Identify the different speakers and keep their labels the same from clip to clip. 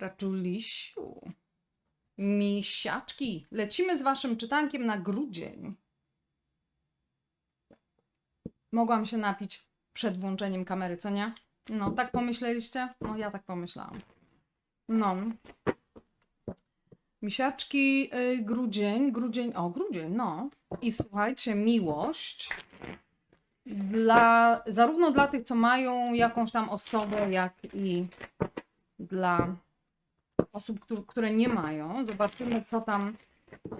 Speaker 1: Raczulisiu. Misiaczki. Lecimy z waszym czytankiem na grudzień. Mogłam się napić przed włączeniem kamery, co nie? No, tak pomyśleliście? No, ja tak pomyślałam. No. Misiaczki, y, grudzień, grudzień, o, grudzień, no. I słuchajcie, miłość dla, zarówno dla tych, co mają jakąś tam osobę, jak i dla osób, któr- które nie mają. Zobaczymy, co tam,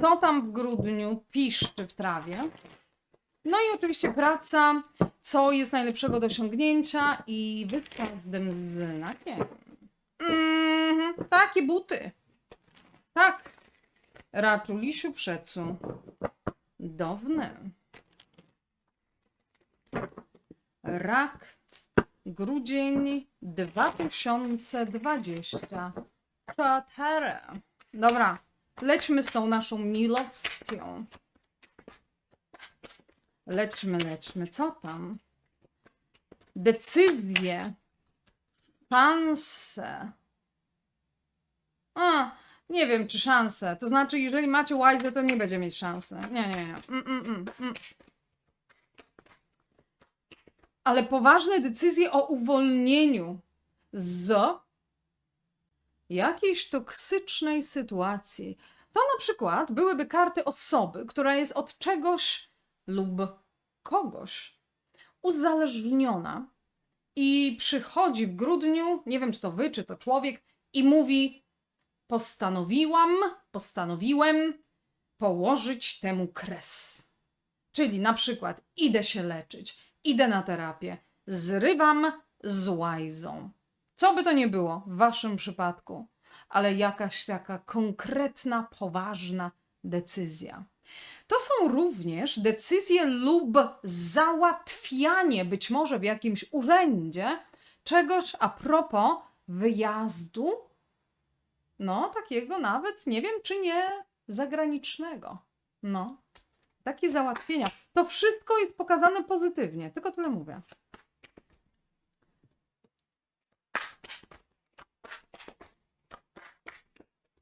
Speaker 1: co tam w grudniu piszczy w trawie. No i oczywiście praca, co jest najlepszego do osiągnięcia i wy z każdym znakiem. Mhm, takie buty. Tak. Raczulisiu przecu. Downy. Rak. Grudzień 2024. Dobra, lećmy z tą naszą miłością. Lećmy, lećmy. Co tam? Decyzje. Szanse. A, nie wiem, czy szanse. To znaczy, jeżeli macie łajzę, to nie będzie mieć szansy. Nie, nie, nie. Mm, mm, mm, mm. Ale poważne decyzje o uwolnieniu z jakiejś toksycznej sytuacji. To na przykład byłyby karty osoby, która jest od czegoś lub kogoś uzależniona i przychodzi w grudniu, nie wiem czy to wy, czy to człowiek, i mówi: Postanowiłam, postanowiłem położyć temu kres. Czyli na przykład idę się leczyć, idę na terapię, zrywam z łajzą. Co by to nie było w waszym przypadku, ale jakaś taka konkretna, poważna decyzja. To są również decyzje lub załatwianie być może w jakimś urzędzie czegoś a propos wyjazdu, no takiego nawet, nie wiem czy nie zagranicznego. No, takie załatwienia. To wszystko jest pokazane pozytywnie, tylko tyle mówię.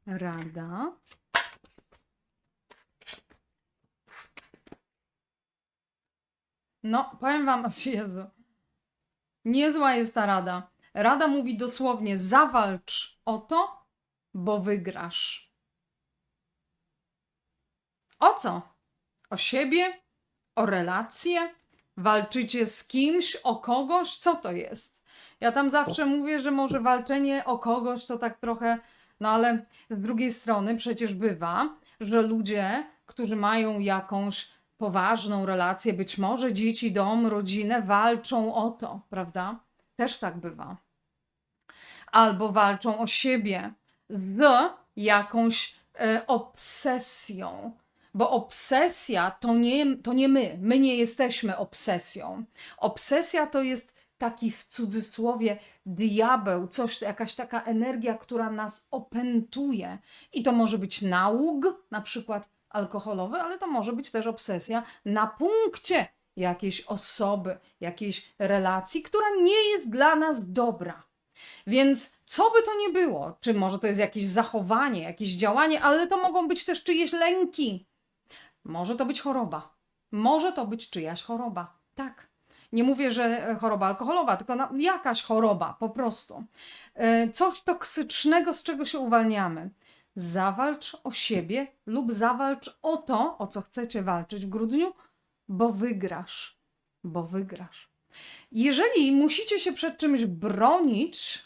Speaker 1: Rada. No, powiem wam, Jezu. Niezła jest ta rada. Rada mówi dosłownie: zawalcz o to, bo wygrasz. O co? O siebie? O relacje? Walczycie z kimś, o kogoś? Co to jest? Ja tam zawsze mówię, że może walczenie o kogoś to tak trochę, no ale z drugiej strony przecież bywa, że ludzie, którzy mają jakąś poważną relację, być może dzieci, dom, rodzinę, walczą o to, prawda? Też tak bywa. Albo walczą o siebie z jakąś e, obsesją. Bo obsesja to nie, to nie my. My nie jesteśmy obsesją. Obsesja to jest taki w cudzysłowie diabeł, coś, jakaś taka energia, która nas opętuje. I to może być nałóg, na przykład alkoholowy, ale to może być też obsesja na punkcie jakiejś osoby, jakiejś relacji, która nie jest dla nas dobra. Więc co by to nie było, czy może to jest jakieś zachowanie, jakieś działanie, ale to mogą być też czyjeś lęki. Może to być choroba. Może to być czyjaś choroba. Tak. Nie mówię, że e, choroba alkoholowa, tylko na, jakaś choroba po prostu. E, Coś toksycznego, z czego się uwalniamy. Zawalcz o siebie lub zawalcz o to, o co chcecie walczyć w grudniu, bo wygrasz. Bo wygrasz. Jeżeli musicie się przed czymś bronić,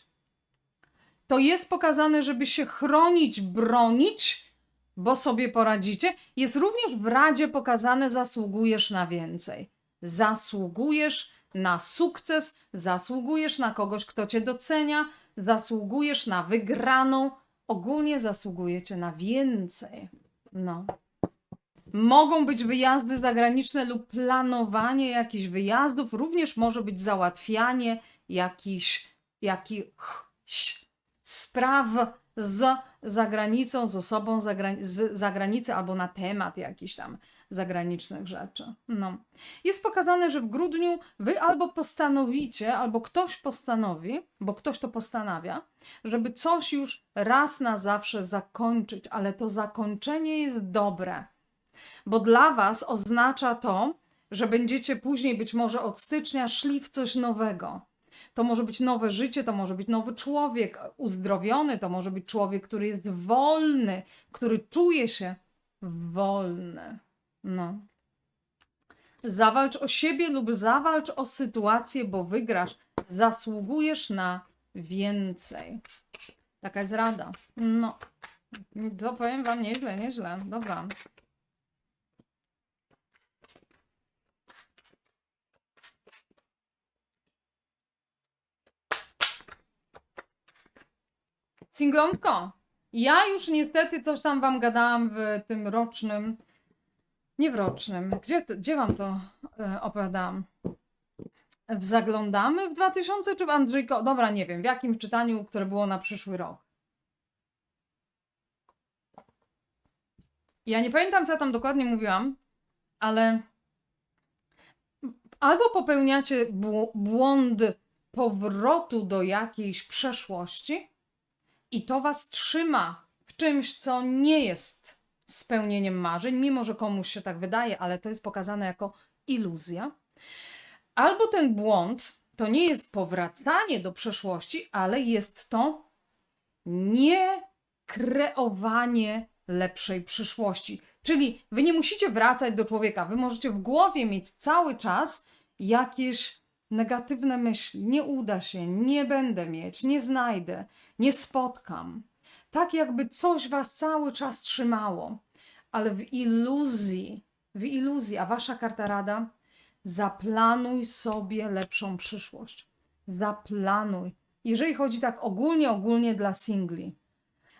Speaker 1: to jest pokazane, żeby się chronić, bronić, bo sobie poradzicie. Jest również w Radzie pokazane, zasługujesz na więcej. Zasługujesz na sukces, zasługujesz na kogoś, kto cię docenia, zasługujesz na wygraną. Ogólnie zasługujecie na więcej. No. Mogą być wyjazdy zagraniczne lub planowanie jakichś wyjazdów, również może być załatwianie jakichś, jakichś spraw z zagranicą, z osobą zagra- z zagranicy albo na temat jakiś tam zagranicznych rzeczy. No. Jest pokazane, że w grudniu wy albo postanowicie, albo ktoś postanowi, bo ktoś to postanawia, żeby coś już raz na zawsze zakończyć, ale to zakończenie jest dobre, bo dla was oznacza to, że będziecie później być może od stycznia szli w coś nowego. To może być nowe życie, to może być nowy człowiek uzdrowiony, to może być człowiek, który jest wolny, który czuje się wolny. No. Zawalcz o siebie lub zawalcz o sytuację, bo wygrasz. Zasługujesz na więcej. Taka jest rada. No. To powiem wam nieźle, nieźle. Dobra. Singlątko, ja już niestety coś tam wam gadałam w tym rocznym, nie w rocznym, gdzie, gdzie wam to e, opowiadałam? W Zaglądamy w 2000 czy w Andrzejko? Dobra, nie wiem, w jakim czytaniu, które było na przyszły rok. Ja nie pamiętam, co ja tam dokładnie mówiłam, ale albo popełniacie bł- błąd powrotu do jakiejś przeszłości, i to was trzyma w czymś, co nie jest spełnieniem marzeń, mimo że komuś się tak wydaje, ale to jest pokazane jako iluzja. Albo ten błąd to nie jest powracanie do przeszłości, ale jest to nie kreowanie lepszej przyszłości. Czyli wy nie musicie wracać do człowieka, wy możecie w głowie mieć cały czas jakieś negatywne myśli. Nie uda się, nie będę mieć, nie znajdę, nie spotkam. Tak jakby coś was cały czas trzymało, ale w iluzji, w iluzji, a wasza karta rada, zaplanuj sobie lepszą przyszłość. Zaplanuj. Jeżeli chodzi tak ogólnie, ogólnie dla singli.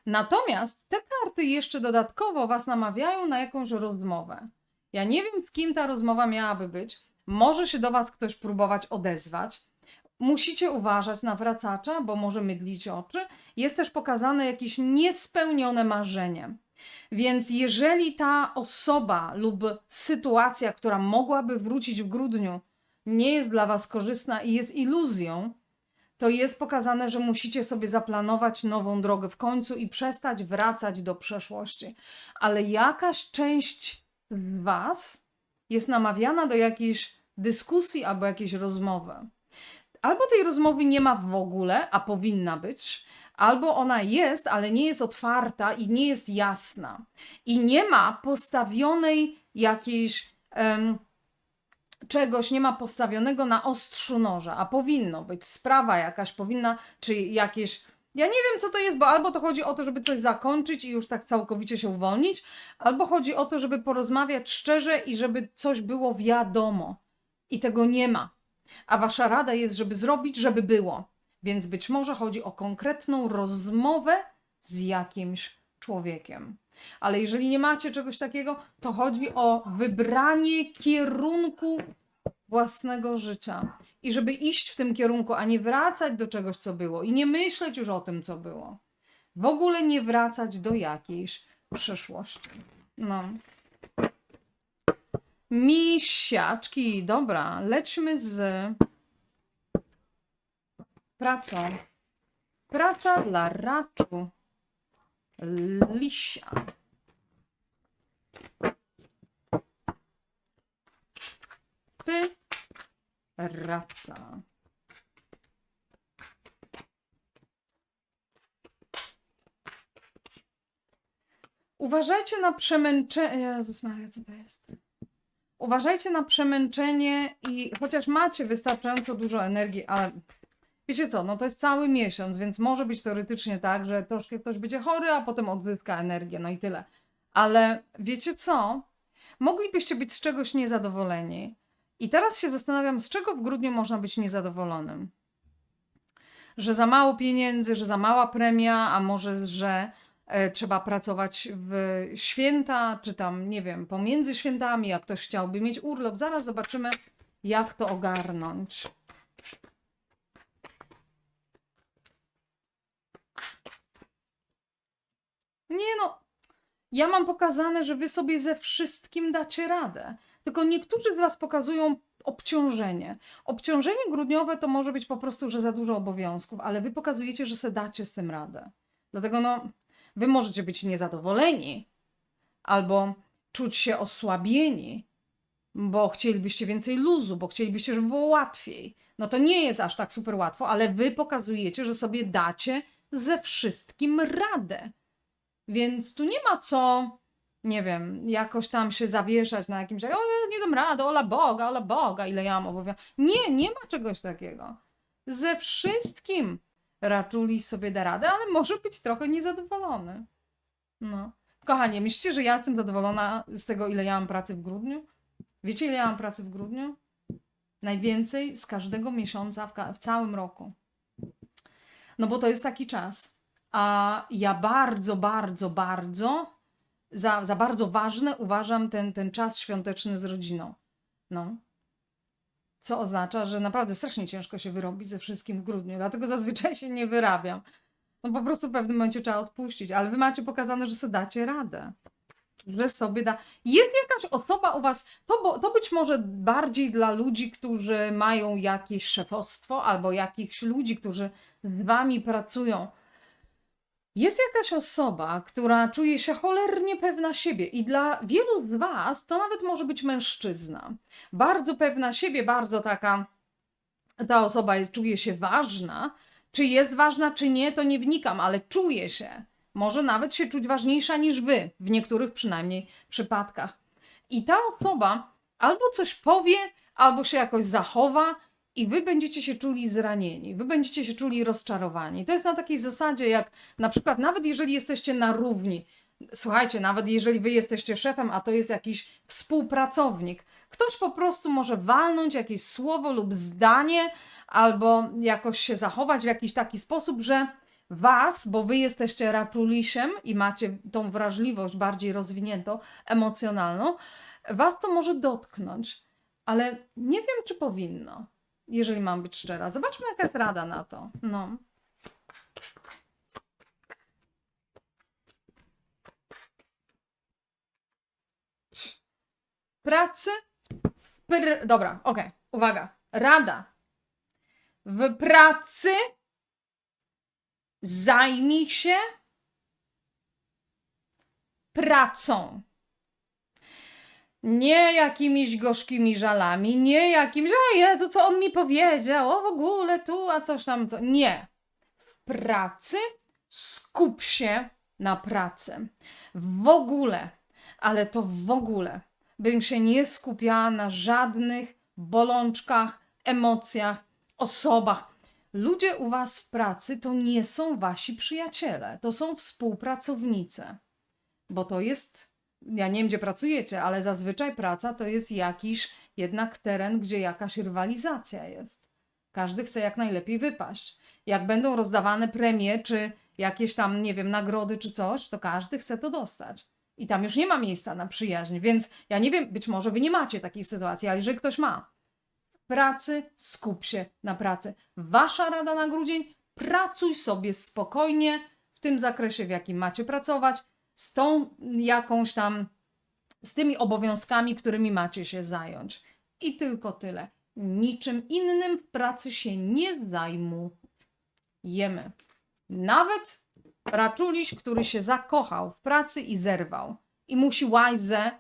Speaker 1: Natomiast te karty jeszcze dodatkowo was namawiają na jakąś rozmowę. Ja nie wiem, z kim ta rozmowa miałaby być. Może się do was ktoś próbować odezwać. Musicie uważać na wracacza, bo może mydlić oczy. Jest też pokazane jakieś niespełnione marzenie. Więc jeżeli ta osoba lub sytuacja, która mogłaby wrócić w grudniu, nie jest dla was korzystna i jest iluzją, to jest pokazane, że musicie sobie zaplanować nową drogę w końcu i przestać wracać do przeszłości. Ale jakaś część z was jest namawiana do jakiejś dyskusji albo jakiejś rozmowy. Albo tej rozmowy nie ma w ogóle, a powinna być, albo ona jest, ale nie jest otwarta i nie jest jasna. I nie ma postawionej jakiejś em, czegoś, nie ma postawionego na ostrzu noża, a powinno być. Sprawa jakaś powinna, czy jakieś. Ja nie wiem, co to jest, bo albo to chodzi o to, żeby coś zakończyć i już tak całkowicie się uwolnić, albo chodzi o to, żeby porozmawiać szczerze i żeby coś było wiadomo. I tego nie ma. A wasza rada jest, żeby zrobić, żeby było. Więc być może chodzi o konkretną rozmowę z jakimś człowiekiem. Ale jeżeli nie macie czegoś takiego, to chodzi o wybranie kierunku własnego życia. I żeby iść w tym kierunku, a nie wracać do czegoś, co było. I nie myśleć już o tym, co było. W ogóle nie wracać do jakiejś przeszłości. No. Misiaczki, dobra, lećmy z pracą. Praca dla raczu. Lisia. Py. Raca. Uważajcie na przemęczenie. Jezus Maria, co to jest? Uważajcie na przemęczenie i chociaż macie wystarczająco dużo energii, ale wiecie co, no to jest cały miesiąc, więc może być teoretycznie tak, że troszkę ktoś będzie chory, a potem odzyska energię, no i tyle. Ale wiecie co? Moglibyście być z czegoś niezadowoleni. I teraz się zastanawiam, z czego w grudniu można być niezadowolonym. Że za mało pieniędzy, że za mała premia, a może, że trzeba pracować w święta, czy tam, nie wiem, pomiędzy świętami, jak ktoś chciałby mieć urlop. Zaraz zobaczymy, jak to ogarnąć. Nie no, Ja mam pokazane, że wy sobie ze wszystkim dacie radę. Tylko niektórzy z was pokazują obciążenie. Obciążenie grudniowe to może być po prostu, że za dużo obowiązków, ale wy pokazujecie, że se dacie z tym radę. Dlatego no, wy możecie być niezadowoleni albo czuć się osłabieni, bo chcielibyście więcej luzu, bo chcielibyście, żeby było łatwiej. No to nie jest aż tak super łatwo, ale wy pokazujecie, że sobie dacie ze wszystkim radę. Więc tu nie ma co, nie wiem, jakoś tam się zawieszać na jakimś, o nie dam rady, ola Boga, ola Boga, ile ja mam obowiązków. Nie, nie ma czegoś takiego. Ze wszystkim raczuli sobie da radę, ale może być trochę niezadowolony. No. Kochanie, myślicie, że ja jestem zadowolona z tego, ile ja mam pracy w grudniu? Wiecie, ile ja mam pracy w grudniu? Najwięcej z każdego miesiąca w, ka- w całym roku. No bo to jest taki czas. A ja bardzo, bardzo, bardzo za, za bardzo ważne uważam ten, ten czas świąteczny z rodziną. No. Co oznacza, że naprawdę strasznie ciężko się wyrobić ze wszystkim w grudniu, dlatego zazwyczaj się nie wyrabiam. No po prostu w pewnym momencie trzeba odpuścić, ale wy macie pokazane, że sobie dacie radę. Że sobie da. Jest jakaś osoba u was, to, bo, to być może bardziej dla ludzi, którzy mają jakieś szefostwo, albo jakichś ludzi, którzy z wami pracują. Jest jakaś osoba, która czuje się cholernie pewna siebie, i dla wielu z Was to nawet może być mężczyzna. Bardzo pewna siebie, bardzo taka. Ta osoba jest, czuje się ważna. Czy jest ważna, czy nie, to nie wnikam, ale czuje się. Może nawet się czuć ważniejsza niż Wy, w niektórych przynajmniej przypadkach. I ta osoba albo coś powie, albo się jakoś zachowa, i wy będziecie się czuli zranieni, wy będziecie się czuli rozczarowani. To jest na takiej zasadzie, jak na przykład, nawet jeżeli jesteście na równi, słuchajcie, nawet jeżeli wy jesteście szefem, a to jest jakiś współpracownik, ktoś po prostu może walnąć jakieś słowo lub zdanie, albo jakoś się zachować w jakiś taki sposób, że was, bo wy jesteście raczulisiem i macie tą wrażliwość bardziej rozwiniętą, emocjonalną, was to może dotknąć. Ale nie wiem, czy powinno jeżeli mam być szczera. Zobaczmy, jaka jest rada na to. No. Pracy w pr... Dobra, okej, uwaga. Rada. W pracy zajmij się pracą. Nie jakimiś gorzkimi żalami, nie jakimś, o Jezu, co on mi powiedział, o w ogóle tu, a coś tam, co. Nie. W pracy skup się na pracy. W ogóle, ale to w ogóle, bym się nie skupiała na żadnych bolączkach, emocjach, osobach. Ludzie u Was w pracy to nie są Wasi przyjaciele, to są współpracownicy, bo to jest ja nie wiem, gdzie pracujecie, ale zazwyczaj praca to jest jakiś jednak teren, gdzie jakaś rywalizacja jest. Każdy chce jak najlepiej wypaść. Jak będą rozdawane premie, czy jakieś tam, nie wiem, nagrody, czy coś, to każdy chce to dostać. I tam już nie ma miejsca na przyjaźń, więc ja nie wiem, być może wy nie macie takiej sytuacji, ale jeżeli ktoś ma, w pracy skup się na pracy. Wasza rada na grudzień, pracuj sobie spokojnie w tym zakresie, w jakim macie pracować, z tą jakąś tam, z tymi obowiązkami, którymi macie się zająć. I tylko tyle. Niczym innym w pracy się nie zajmujemy. Nawet raczuliś, który się zakochał w pracy i zerwał i musi łajzę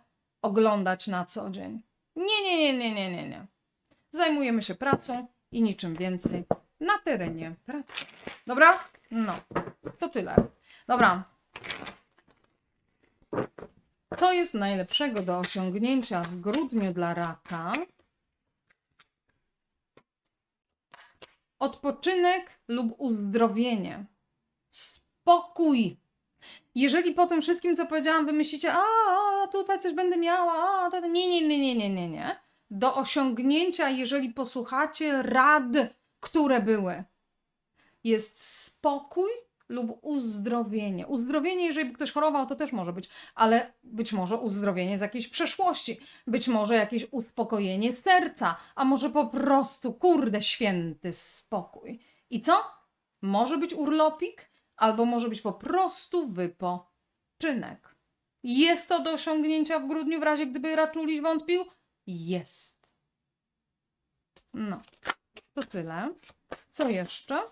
Speaker 1: oglądać na co dzień. Nie, nie, nie, nie, nie, nie, nie. Zajmujemy się pracą i niczym więcej na terenie pracy. Dobra? No, to tyle. Dobra, co jest najlepszego do osiągnięcia w grudniu dla raka? Odpoczynek lub uzdrowienie. Spokój. Jeżeli po tym wszystkim, co powiedziałam, wymyślicie, a, a tutaj coś będę miała, a, to nie, nie, nie, nie, nie, nie, nie. Do osiągnięcia, jeżeli posłuchacie rad, które były, jest spokój lub uzdrowienie. Uzdrowienie, jeżeli ktoś chorował, to też może być, ale być może uzdrowienie z jakiejś przeszłości, być może jakieś uspokojenie serca, a może po prostu, kurde, święty spokój. I co? Może być urlopik, albo może być po prostu wypoczynek. Jest to do osiągnięcia w grudniu, w razie gdyby raczuliś wątpił? Jest. No, to tyle. Co jeszcze?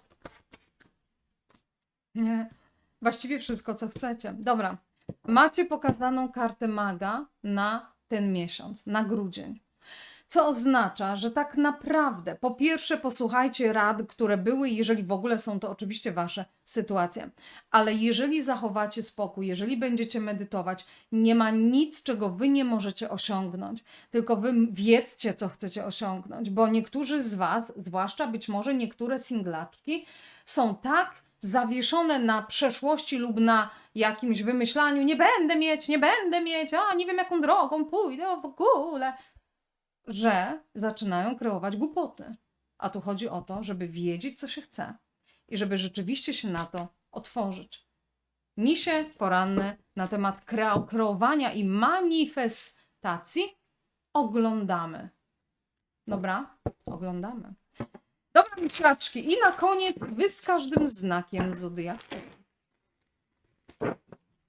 Speaker 1: Właściwie wszystko, co chcecie. Dobra. Macie pokazaną kartę maga na ten miesiąc, na grudzień. Co oznacza, że tak naprawdę, po pierwsze, posłuchajcie rad, które były, jeżeli w ogóle są to oczywiście wasze sytuacje, ale jeżeli zachowacie spokój, jeżeli będziecie medytować, nie ma nic, czego wy nie możecie osiągnąć, tylko wy wiedzcie, co chcecie osiągnąć, bo niektórzy z was, zwłaszcza być może niektóre singlaczki, są tak zawieszone na przeszłości lub na jakimś wymyślaniu, nie będę mieć, nie będę mieć, a nie wiem jaką drogą pójdę w ogóle, że zaczynają kreować głupoty. A tu chodzi o to, żeby wiedzieć, co się chce i żeby rzeczywiście się na to otworzyć. Misie poranne na temat kreo- kreowania i manifestacji oglądamy. Dobra? Oglądamy. Dobra, misiaczki. I na koniec wy z każdym znakiem zodiaku.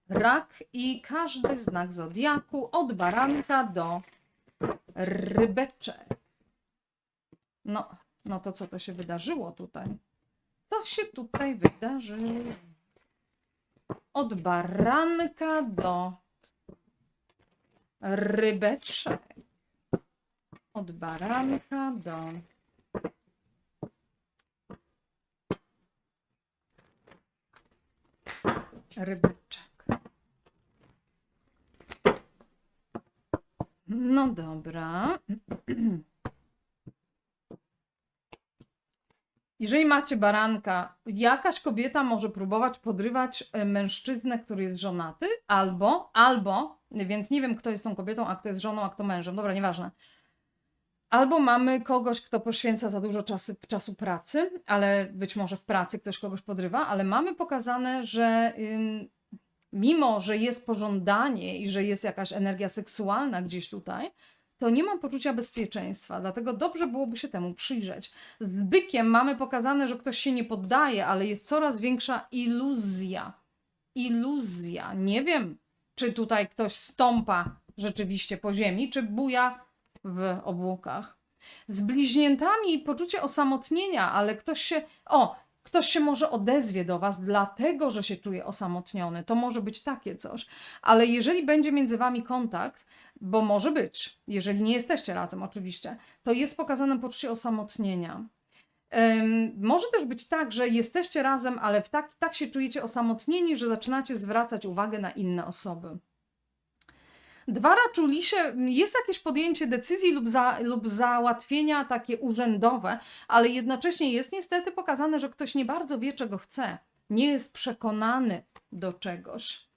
Speaker 1: Rak i każdy znak zodiaku od baranka do rybeczek. No, no to co to się wydarzyło tutaj? Co się tutaj wydarzyło? Od baranka do rybeczek. Od baranka do rybeczek. No dobra. Jeżeli macie baranka, jakaś kobieta może próbować podrywać e, mężczyznę, który jest żonaty, albo, albo, więc nie wiem, kto jest tą kobietą, a kto jest żoną, a kto mężem. Dobra, nieważne. Albo mamy kogoś, kto poświęca za dużo czasu, czasu pracy, ale być może w pracy ktoś kogoś podrywa, ale mamy pokazane, że ym, mimo, że jest pożądanie i że jest jakaś energia seksualna gdzieś tutaj, to nie mam poczucia bezpieczeństwa, dlatego dobrze byłoby się temu przyjrzeć. Z bykiem mamy pokazane, że ktoś się nie poddaje, ale jest coraz większa iluzja. Iluzja. Nie wiem, czy tutaj ktoś stąpa rzeczywiście po ziemi, czy buja w obłokach. Z bliźniętami poczucie osamotnienia, ale ktoś się. O, ktoś się może odezwie do Was, dlatego że się czuje osamotniony. To może być takie coś. Ale jeżeli będzie między Wami kontakt, bo może być, jeżeli nie jesteście razem, oczywiście, to jest pokazane poczucie osamotnienia. Może też być tak, że jesteście razem, ale w tak, tak się czujecie osamotnieni, że zaczynacie zwracać uwagę na inne osoby. Dwa raczulisie, jest jakieś podjęcie decyzji lub, za, lub załatwienia takie urzędowe, ale jednocześnie jest niestety pokazane, że ktoś nie bardzo wie, czego chce. Nie jest przekonany do czegoś.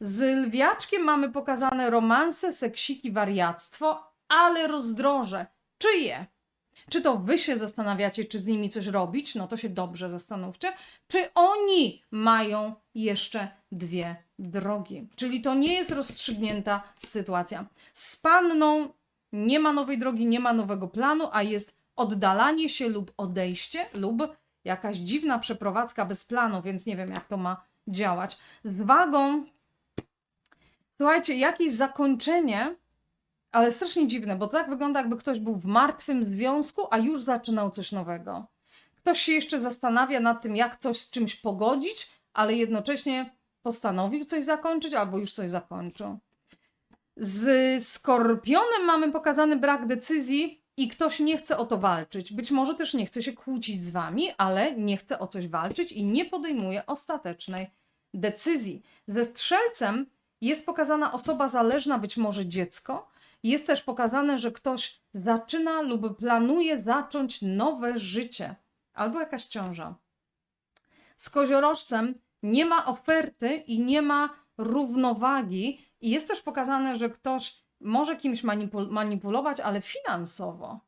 Speaker 1: Z lwiaczkiem mamy pokazane romanse, seksiki, wariactwo, ale rozdroże. Czyje? Czy to wy się zastanawiacie, czy z nimi coś robić? No to się dobrze zastanówcie. Czy oni mają jeszcze dwie drogi? Czyli to nie jest rozstrzygnięta sytuacja. Z panną nie ma nowej drogi, nie ma nowego planu, a jest oddalanie się lub odejście, lub jakaś dziwna przeprowadzka bez planu, więc nie wiem, jak to ma działać. Z wagą, słuchajcie, jakieś zakończenie ale strasznie dziwne, bo tak wygląda, jakby ktoś był w martwym związku, a już zaczynał coś nowego. Ktoś się jeszcze zastanawia nad tym, jak coś z czymś pogodzić, ale jednocześnie postanowił coś zakończyć albo już coś zakończył. Z skorpionem mamy pokazany brak decyzji i ktoś nie chce o to walczyć. Być może też nie chce się kłócić z wami, ale nie chce o coś walczyć i nie podejmuje ostatecznej decyzji. Ze strzelcem jest pokazana osoba zależna, być może dziecko. Jest też pokazane, że ktoś zaczyna lub planuje zacząć nowe życie albo jakaś ciąża. Z koziorożcem nie ma oferty i nie ma równowagi, i jest też pokazane, że ktoś może kimś manipul- manipulować, ale finansowo.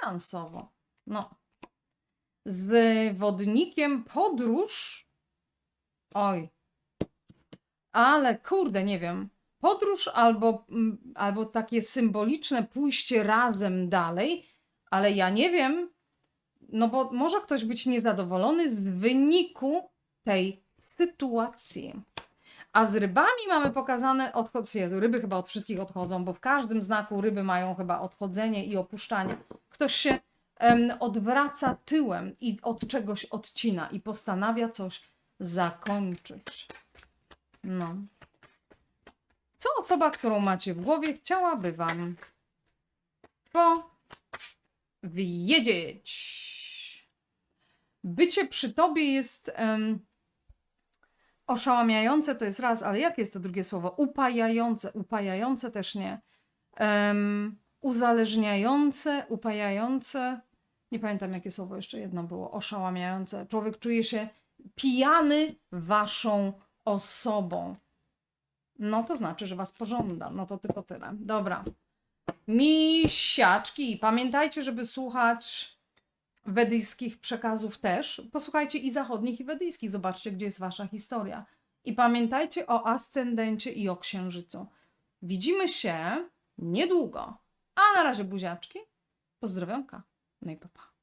Speaker 1: Finansowo. No. Z wodnikiem podróż. Oj. Ale kurde, nie wiem podróż albo, mm, albo takie symboliczne pójście razem dalej, ale ja nie wiem, no bo może ktoś być niezadowolony z wyniku tej sytuacji. A z rybami mamy pokazane odchod. Jezu, ryby chyba od wszystkich odchodzą, bo w każdym znaku ryby mają chyba odchodzenie i opuszczanie. Ktoś się odwraca tyłem i od czegoś odcina i postanawia coś zakończyć. No. Co osoba, którą macie w głowie, chciałaby wam powiedzieć? Bycie przy tobie jest em, oszałamiające, to jest raz, ale jakie jest to drugie słowo? Upajające, upajające też nie. Em, uzależniające, upajające. Nie pamiętam, jakie słowo jeszcze jedno było. Oszałamiające. Człowiek czuje się pijany waszą osobą. No to znaczy, że was pożąda. No to tylko tyle. Dobra. Misiaczki, pamiętajcie, żeby słuchać wedyjskich przekazów też. Posłuchajcie i zachodnich, i wedyjskich. Zobaczcie, gdzie jest wasza historia. I pamiętajcie o ascendencie i o księżycu. Widzimy się niedługo. A na razie buziaczki. Pozdrowionka. No i papa.